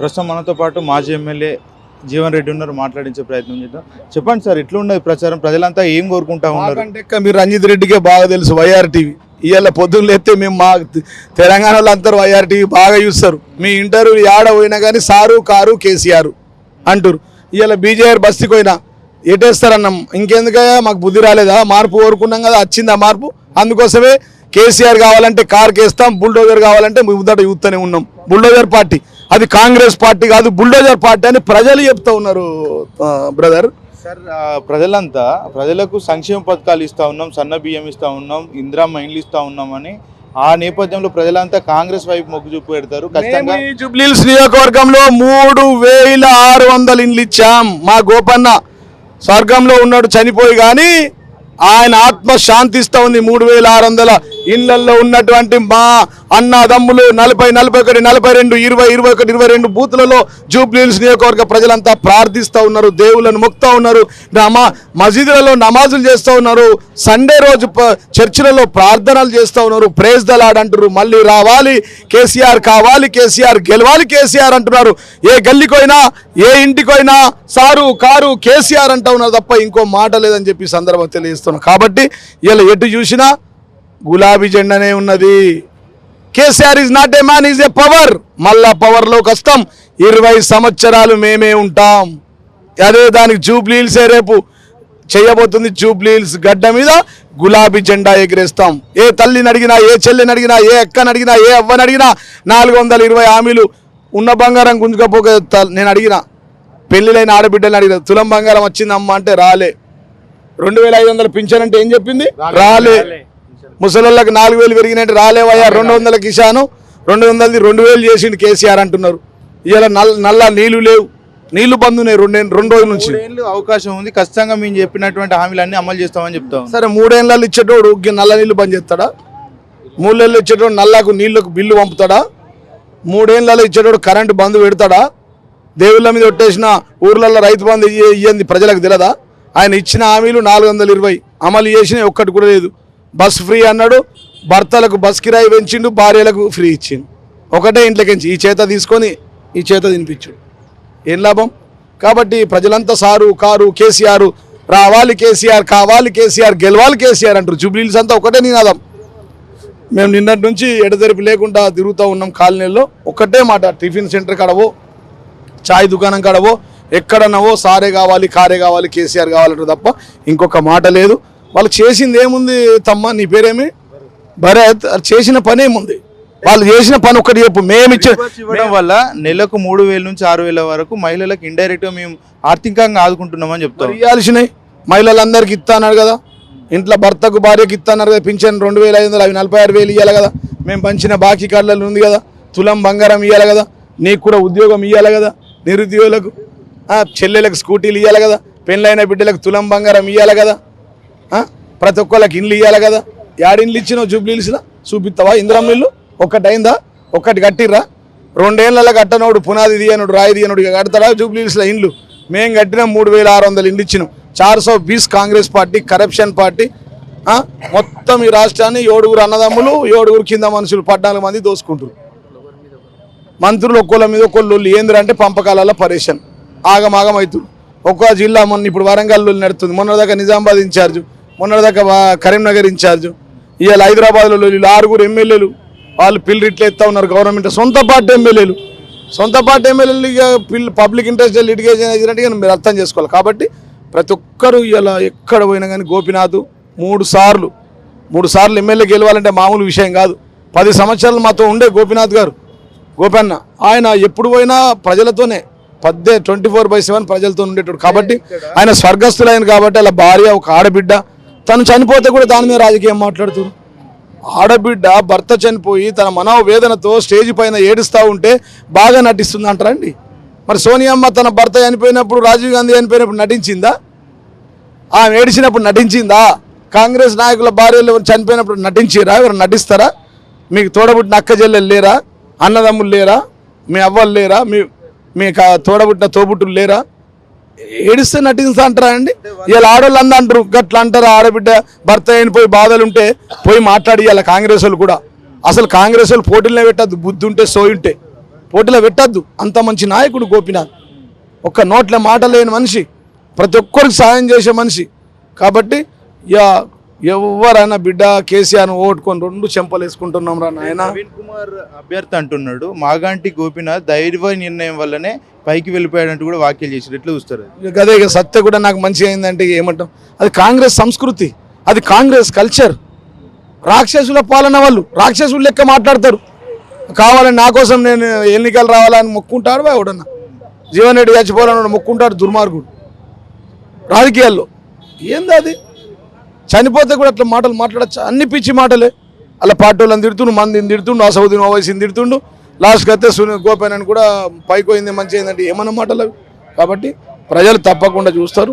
ప్రస్తుతం మనతో పాటు మాజీ ఎమ్మెల్యే జీవన్ రెడ్డి ఉన్నారు. మాట్లాడించే ప్రయత్నం చేద్దాం. చెప్పండి సార్ ఎట్లా ఉన్నది ప్రచారం ప్రజలంతా ఏం కోరుకుంటా ఉన్నారు? ఇంకా మీరు రంజిత్ రెడ్డికే బాగా తెలుసు వైఆర్ టీవీ ఇవాళ పొద్దున్న లేస్తే మేము మా తెలంగాణలో అందరూ వైఆర్ టీవీ బాగా చూస్తారు. మీ ఇంటర్వ్యూ ఆడ పోయినా కానీ సారు కారు కేసీఆర్ అంటారు ఇవాళ బీజేఆర్ బస్తీకి పోయినా ఎటేస్తారన్నాం? ఇంకెందుకయ్యా? మాకు బుద్ధి రాలేదా? మార్పు కోరుకున్నాం కదా వచ్చిందా మార్పు? అందుకోసమే కేసీఆర్ కావాలంటే కార్ కేస్తాం బుల్డోజర్ కావాలంటే ముందట యూత్తనే ఉన్నాం. Bulldozer party. అది కాంగ్రెస్ పార్టీ కాదు బుల్డోజర్ పార్టీ అని ప్రజలు చెప్తా ఉన్నారు బ్రదర్. సార్ ప్రజలంతా ప్రజలకు సంక్షేమ పథకాలు ఇస్తా ఉన్నాం సన్న బియ్యం ఇస్తా ఉన్నాం ఇందిరామ్మ ఇండ్లు ఇస్తా ఉన్నాం అని ఆ నేపథ్యంలో ప్రజలంతా కాంగ్రెస్ వైపు మొగ్గు చూపు పెడతారు. ఖచ్చితంగా నియోజకవర్గంలో మూడు వేల ఆరు వందల ఇండ్లు ఇచ్చాం. మా గోపన్న స్వర్గంలో ఉన్నాడు చనిపోయి కానీ ఆయన ఆత్మ శాంతిస్తా ఉంది. మూడు వేల ఆరు వందల ఇళ్ళలో ఉన్నటువంటి మా అన్నదమ్ములు నలభై నలభై ఒకటి నలభై రెండు ఇరవై ఇరవై ఒకటి ఇరవై రెండు బూత్లలో జూబ్లీహిల్స్ నియోజకవర్గ ప్రజలంతా ప్రార్థిస్తూ ఉన్నారు దేవుళ్ళను మొక్తా ఉన్నారు నమా మసీదులలో నమాజులు చేస్తూ ఉన్నారు సండే రోజు చర్చిలలో ప్రార్థనలు చేస్తూ ఉన్నారు ప్రేజ్ దలాడ్ మళ్ళీ రావాలి కేసీఆర్ కావాలి కేసీఆర్ గెలవాలి కేసీఆర్ అంటున్నారు ఏ గల్లీకోయినా ఏ ఇంటికోయినా సారు కారు కేసీఆర్ అంటా ఉన్నారు తప్ప ఇంకో మాట లేదని చెప్పి సందర్భం తెలియజేస్తున్నాను కాబట్టి ఇలా ఎటు చూసినా గులాబీ జెండానే ఉన్నది. KCR is not a man is a power మళ్ళా పవర్లోకి వస్తాం ఇరవై సంవత్సరాలు మేమే ఉంటాం. అదే దానికి జూబ్లీల్సే రేపు చేయబోతుంది? జూబ్లీల్స్ గడ్డ మీద గులాబీ జెండా ఎగిరేస్తాం. ఏ తల్లిని అడిగినా ఏ చెల్లిని అడిగినా ఏ అక్కని అడిగినా ఏ అవ్వని అడిగినా నాలుగు వందల ఇరవై హామీలు ఉన్న బంగారం గుంజుకపోక నేను అడిగిన. పెళ్ళిలైన ఆడబిడ్డని అడిగిన తులం బంగారం వచ్చిందమ్మా అంటే రాలే. రెండు వేల ఐదు వందలు పింఛన్ అంటే ఏం చెప్పింది? రాలే. ముసలోళ్ళకి నాలుగు వేలు పెరిగినట్టు రాలేవయ్యా రెండు వందలకి ఇశాను. రెండు వందలది రెండు వేలు చేసిండు కేసీఆర్ అంటున్నారు. ఇవాళ నల్ల నల్ల నీళ్ళు లేవు. నీళ్ళు బంద్ ఉన్నాయి రెండు రెండు రోజుల నుంచి. మూడేళ్ళు అవకాశం ఉంది. ఖచ్చితంగా మేము చెప్పినటువంటి హామీలన్నీ అమలు చేస్తామని చెప్తా. సరే మూడేళ్ళలో ఇచ్చేటోడు నల్ల నీళ్ళు బంద్ చేస్తాడా? మూడేళ్ళు ఇచ్చేటోడు నల్లకు నీళ్ళకు బిల్లు పంపుతాడా? మూడేళ్ళలో ఇచ్చేటోడు కరెంటు బంద్ పెడతాడా? దేవుళ్ళ మీద కొట్టేసిన ఊర్లలో రైతు బంధు ఇయ్య- ఇయ్యంది ప్రజలకు తెలియదా ఆయన ఇచ్చిన హామీలు నాలుగు వందల ఇరవై. అమలు చేసిన ఒక్కటి కూడా లేదు. బస్ ఫ్రీ అన్నాడు. భర్తలకు బస్ కిరాయి పెంచిండు భార్యలకు ఫ్రీ ఇచ్చిండు. ఒకటే ఇంట్లోకించి ఈ చేత తీసుకొని ఈ చేత తినిపించుడు. ఏం లాభం? కాబట్టి ప్రజలంతా సారు కారు కేసీఆర్ రావాలి కేసీఆర్ కావాలి కేసీఆర్ గెలవాలి కేసీఆర్ అంటారు. జూబ్లీల్స్ అంతా ఒకటే నినాదం. మేము నిన్నటి నుంచి ఎడతెరిపి లేకుండా తిరుగుతూ ఉన్నాం కాలనీల్లో. ఒకటే మాట టిఫిన్ సెంటర్ కడవో చాయ్ దుకాణం కడవో ఎక్కడన్నావో సారే కావాలి కారే కావాలి కేసీఆర్ కావాలంటారు తప్ప ఇంకొక మాట లేదు. వాళ్ళు చేసింది ఏముంది తమ్మ? నీ పేరేమి? భరత్. చేసిన పని ఏముంది? వాళ్ళు చేసిన పని ఒక్కటి చెప్పు. మేము ఇవ్వడం వల్ల నెలకు మూడు వేల నుంచి ఆరు వేల వరకు మహిళలకు ఇండైరెక్ట్గా మేము ఆర్థికంగా ఆదుకుంటున్నామని చెప్తాం. ఇవ్వాల్సినవి మహిళలందరికీ ఇస్తాన్నారు కదా. ఇంట్లో భర్తకు భార్యకి ఇస్తాన్నారు కదా. పింఛన్ రెండు వేల ఐదు వందలు అవి నలభై ఆరు వేలు ఇవ్వాలి కదా. మేము పంచిన బాకీ కార్డులలో ఉంది కదా. తులం బంగారం ఇవ్వాలి కదా. నీకు కూడా ఉద్యోగం ఇవ్వాలి కదా. నిరుద్యోగులకు ఆ, చెల్లెలకు స్కూటీలు ఇవ్వాలి కదా. పెళ్ళైన బిడ్డలకు తులం బంగారం ఇవ్వాలి కదా. ప్రతి ఒక్కళ్ళకి ఇండ్లు ఇవ్వాలి కదా. యాడిండ్లు ఇచ్చినావు జూబ్లీల్స్లో చూపిస్తావా ఇందిరం ఇల్లు? ఒక్కటి అయిందా ఒక్కటి కట్టిర్రా? రెండేళ్ళలో కట్టనోడు పునాది తీయనుడు రాయి తీయనుడు ఇక కడతాడా జూబ్లీల్స్లో ఇండ్లు? మేము కట్టిన మూడు వేల ఆరు వందలు ఇండ్లు ఇచ్చినాం. చార్ సో బీస్ కాంగ్రెస్ పార్టీ కరప్షన్ పార్టీ మొత్తం ఈ రాష్ట్రాన్ని ఏడుగురు అన్నదమ్ములు ఏడుగురు కింద మనుషులు పద్నాలుగు మంది దోసుకుంటారు మంత్రులు ఒక్కోళ్ళ మీద ఒక్కోళ్ళు ఏంద్ర అంటే పంపకాలలో పరేషన్. ఆగమాగం అవుతుంది ఒక్కో జిల్లా మొన్న ఇప్పుడు వరంగల్ నడుతుంది. మొన్నటిదాకా నిజామాబాద్ ఇన్ఛార్జు మొన్నటిదాకా కరీంనగర్ ఇన్ఛార్జ్ ఇవాళ హైదరాబాద్లో వీళ్ళు ఆరుగురు ఎమ్మెల్యేలు వాళ్ళు పిల్లలు ఇట్లా ఎత్తా ఉన్నారు గవర్నమెంట్ సొంత పార్టీ ఎమ్మెల్యేలు. సొంత పార్టీ ఎమ్మెల్యేలు ఇక పిల్లు పబ్లిక్ ఇంట్రెస్ట్ లిటిగేషన్ చేసినట్టుగా మీరు అర్థం చేసుకోవాలి. కాబట్టి ప్రతి ఒక్కరూ ఇలా ఎక్కడ పోయినా కానీ గోపినాథ్ మూడు సార్లు మూడు సార్లు ఎమ్మెల్యే గెలవాలంటే మామూలు విషయం కాదు. పది సంవత్సరాలు మాతో ఉండే గోపినాథ్ గారు గోపన్న ఆయన ఎప్పుడు పోయినా ప్రజలతోనే పద్దే ట్వంటీ ఫోర్ బై సెవెన్ ప్రజలతో ఉండేటోడు. కాబట్టి ఆయన స్వర్గస్థులైన కాబట్టి అలా భార్య ఒక ఆడబిడ్డ తను చనిపోతే కూడా దాని మీద రాజకీయం మాట్లాడుతున్నారు ఆడబిడ్డ భర్త చనిపోయి తన మనోవేదనతో స్టేజ్ పైన ఏడుస్తూ ఉంటే బాగా నటిస్తుంది అంటారండి. మరి సోనియమ్మ తన భర్త చనిపోయినప్పుడు రాజీవ్ గాంధీ చనిపోయినప్పుడు నటించిందా? ఆమె ఏడిచినప్పుడు నటించిందా? కాంగ్రెస్ నాయకుల భార్యలు చనిపోయినప్పుడు నటించిరా ఎవరు నటిస్తారా? మీకు తోడబుట్టిన అక్క చెల్లెలు లేరా? అన్నదమ్ములు లేరా? మీ అవ్వలు లేరా? మీ మీ తోడబుట్టిన తోబుట్టులు లేరా? ఏడిస్తే నటిస్తా అంటారా అండి? ఇలా ఆడవాళ్ళు అంద అంటారు గట్లా అంటారు? ఆడబిడ్డ భర్త అయిపోయి బాధలు ఉంటే పోయి మాట్లాడి ఇలా కాంగ్రెస్ వాళ్ళు కూడా. అసలు కాంగ్రెస్ వాళ్ళు పోటీలనే పెట్టద్దు బుద్ధి ఉంటే సోయి ఉంటే. పోటీలో పెట్టద్దు అంత మంచి నాయకుడు గోపినాథ్. ఒక్క నోట్ల మాట లేని మనిషి ప్రతి ఒక్కరికి సాయం చేసే మనిషి. కాబట్టి ఇక ఎవరైనా బిడ్డ కేసీఆర్ ఓటుకొని రెండు చెంపలు వేసుకుంటున్నాం రా నాయన. నవీన్ కుమార్ అభ్యర్థి అంటున్నాడు. మాగాంటి గోపినాథ్ ధైర్య నిర్ణయం వల్లనే పైకి వెళ్ళిపోయాడంటూ కూడా వ్యాఖ్యలు చేశారు. ఎట్లా చూస్తారు అది? సత్య కూడా నాకు మంచిగా అయిందంటే ఏమంటాం? అది కాంగ్రెస్ సంస్కృతి అది కాంగ్రెస్ కల్చర్. రాక్షసుల పాలన వాళ్ళు రాక్షసులు లెక్క మాట్లాడతారు. కావాలని నా కోసం నేను ఎన్నికలు రావాలని మొక్కుంటాడు ఎవడన్నా. జీవన్ రెడ్డి చచ్చిపోవాలని మొక్కుంటాడు దుర్మార్గుడు. రాజకీయాల్లో. ఏంది అది? చనిపోతే కూడా అట్లా మాటలు మాట్లాడచ్చు. అన్ని పిచ్చి మాటలే. అలా పార్టీ వాళ్ళని తిడుతుండు మందిని తిడుతుండు ఆ సౌదీని ఓవైసీని తిడుతుండు. లాస్ట్కి అయితే సునీల్ గోపాయన్ కూడా పైపోయింది మంచి అయిందంటే ఏమన్నా మాటలు అవి? కాబట్టి ప్రజలు తప్పకుండా చూస్తారు.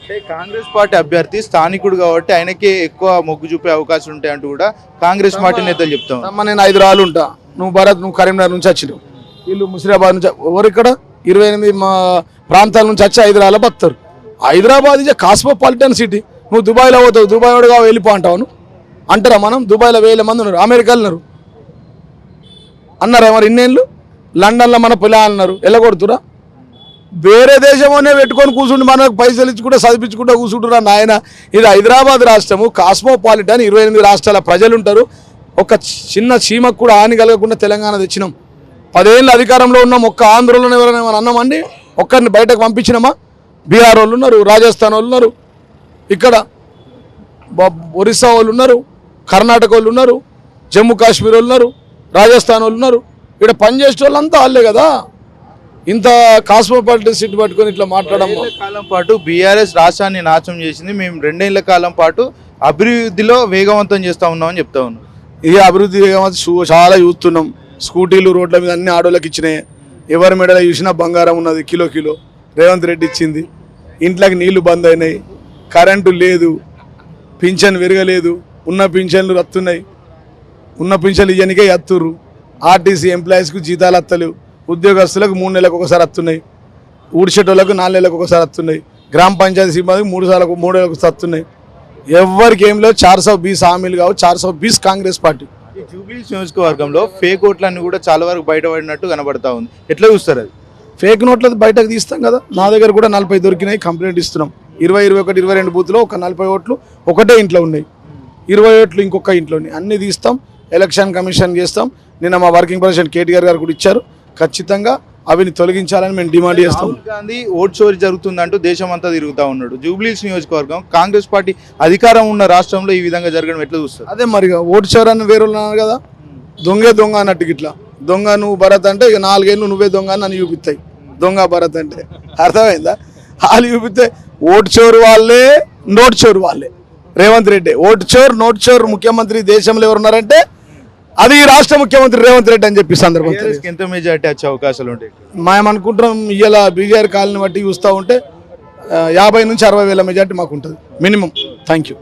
అంటే కాంగ్రెస్ పార్టీ అభ్యర్థి స్థానికుడు కాబట్టి ఆయనకే ఎక్కువ మొగ్గు చూపే అవకాశం ఉంటాయి అంటూ కూడా కాంగ్రెస్ పార్టీ నేతలు చెప్తా. అమ్మ నేను ఐదు రాళ్ళు ఉంటా. నువ్వు భరత్ నువ్వు కరీంనగర్ నుంచి వచ్చినావు. వీళ్ళు ముసిరాబాద్ నుంచి ఎవరు ఇక్కడ? ఇరవై ఎనిమిది మా ప్రాంతాల నుంచి వచ్చి హైదరాబాద్ బతారు హైదరాబాద్ ఇస్ కాస్మోపాలిటన్ సిటీ. నువ్వు దుబాయ్లో పోతావు దుబాయ్ వాడుగా వెళ్ళిపో అంటావు అంటారా మనం? దుబాయ్లో వేల మంది ఉన్నారు అమెరికా ఉన్నారు. అన్నారా మరి ఇన్నేళ్ళు? లండన్లో మన పిల్ల అన్నారు వెళ్ళగొడుతురా? వేరే దేశంలోనే పెట్టుకొని కూర్చుండి మనకు పైసలు ఇచ్చుకుంటే చదివించుకుంటే కూర్చుంటురా నాయన? ఇది హైదరాబాద్ రాష్ట్రము కాస్మోపాలిటన్ ఇరవై ఎనిమిది రాష్ట్రాల ప్రజలు ఉంటారు. ఒక చిన్న చీమకు కూడా హాని కలగకుండా తెలంగాణ తెచ్చినాం. పదేళ్ళు అధికారంలో ఉన్నాం ఒక్క ఆంధ్రలోనే ఎవరైనా ఏమైనా అన్నామండి? ఒక్కరిని బయటకు పంపించినామా? బీహార్ వాళ్ళు ఉన్నారు రాజస్థాన్ వాళ్ళు ఉన్నారు. ఇక్కడ ఒరిస్సా వాళ్ళు ఉన్నారు కర్ణాటక వాళ్ళు ఉన్నారు జమ్మూ కాశ్మీర్ వాళ్ళు ఉన్నారు రాజస్థాన్ వాళ్ళు ఉన్నారు. ఇక్కడ పనిచేసే వాళ్ళంతా వాళ్ళే కదా. ఇంత కాస్మోపాలిటన్ సిటీ పట్టుకొని ఇట్లా మాట్లాడడం రెండేళ్ళ కాలం పాటు బీఆర్ఎస్ రాష్ట్రాన్ని నాశనం చేసింది. మేము రెండేళ్ళ కాలం పాటు అభివృద్ధిలో వేగవంతం చేస్తా ఉన్నామని చెప్తా ఉన్నాం. ఇక అభివృద్ధి చూ- చాలా చూస్తున్నాం స్కూటీలు రోడ్ల మీద అన్ని ఆడోళ్ళకి ఇచ్చినాయి. ఎవరి మెడలో చూసినా బంగారం ఉన్నది కిలో కిలో. రేవంత్ రెడ్డి ఇచ్చింది. ఇంట్లోకి నీళ్ళు బంద్ అయినాయి. కరెంటు లేదు పింఛన్ విరగలేదు ఉన్న పింఛన్లు రత్తున్నాయి. ఉన్న పింఛన్లు ఇయ్యనికే ఎత్తుర్రు. ఆర్టీసీ ఎంప్లాయీస్కు జీతాలు అత్తలు ఉద్యోగస్తులకు మూడు నెలలకు ఒకసారి వస్తున్నాయి ఊడ్చేటోళ్ళకు నాలుగు నెలలకు ఒకసారి వస్తున్నాయి గ్రామ పంచాయతీ సిబ్బందికి మూడు సార్లు మూడు నెలలకు వస్తున్నాయి ఎవరికి ఏం లేవు చార్ సౌ బీస్ హామీలు కావు. చార్ సౌ బీస్ కాంగ్రెస్ పార్టీ. ఈ నియోజకవర్గంలో ఫేక్ ఓట్లన్నీ కూడా చాలా వరకు బయటపడినట్టు కనబడతా ఉంది. ఎట్లా చూస్తారు అది? ఫేక్ నోట్లు బయటకు తీస్తాం కదా. నా దగ్గర కూడా నలభై దొరికినాయి కంప్లైంట్ ఇస్తున్నాం. ఇరవై ఇరవై ఒకటి ఇరవై రెండు బూత్లో ఒక నలభై ఓట్లు ఒకటే ఇంట్లో ఉన్నాయి. ఇరవై ఓట్లు ఇంకొక ఇంట్లో ఉన్నాయి. అన్ని తీస్తాం ఎలక్షన్ కమిషన్ చేస్తాం. నిన్న మా వర్కింగ్ ప్రెసిడెంట్ కేటీఆర్ గారు కూడా ఇచ్చారు. ఖచ్చితంగా అవిని తొలగించాలని మేము డిమాండ్ చేస్తాం. గాంధీ ఓట్ చోరీ జరుగుతుందంటూ దేశం అంతా తిరుగుతా ఉన్నాడు. జూబ్లీస్ నియోజకవర్గం కాంగ్రెస్ పార్టీ అధికారం ఉన్న రాష్ట్రంలో ఈ విధంగా జరగడం ఎట్లా చూస్తారు? అదే మరి ఓటు చోరని వేరే వాళ్ళు అన్నారు కదా. దొంగే దొంగ అన్నట్టు ఇట్లా. దొంగ నువ్వు భరత్ అంటే ఇక నాలుగేళ్ళు నువ్వే దొంగ అని నన్ను చూపిస్తాయి. దొంగ భరత్ అంటే. అర్థమైందా? వాళ్ళు చూపిస్తే ఓటు చోరు వాళ్ళే నోటు చోరు వాళ్ళే. రేవంత్ రెడ్డి. ఓటు చోరు నోటు చోరు ముఖ్యమంత్రి దేశంలో ఎవరున్నారంటే అది ఈ రాష్ట్ర ముఖ్యమంత్రి రేవంత్ రెడ్డి అని చెప్పి సందర్భం ఎంత మెజార్టీ వచ్చే అవకాశాలు ఉంటాయి? మేము అనుకుంటున్నాం ఇవాళ బీజేఆర్ కాలనీ బట్టి చూస్తూ ఉంటే యాభై నుంచి అరవై వేల మెజార్టీ మాకు ఉంటుంది. మినిమం. Thank you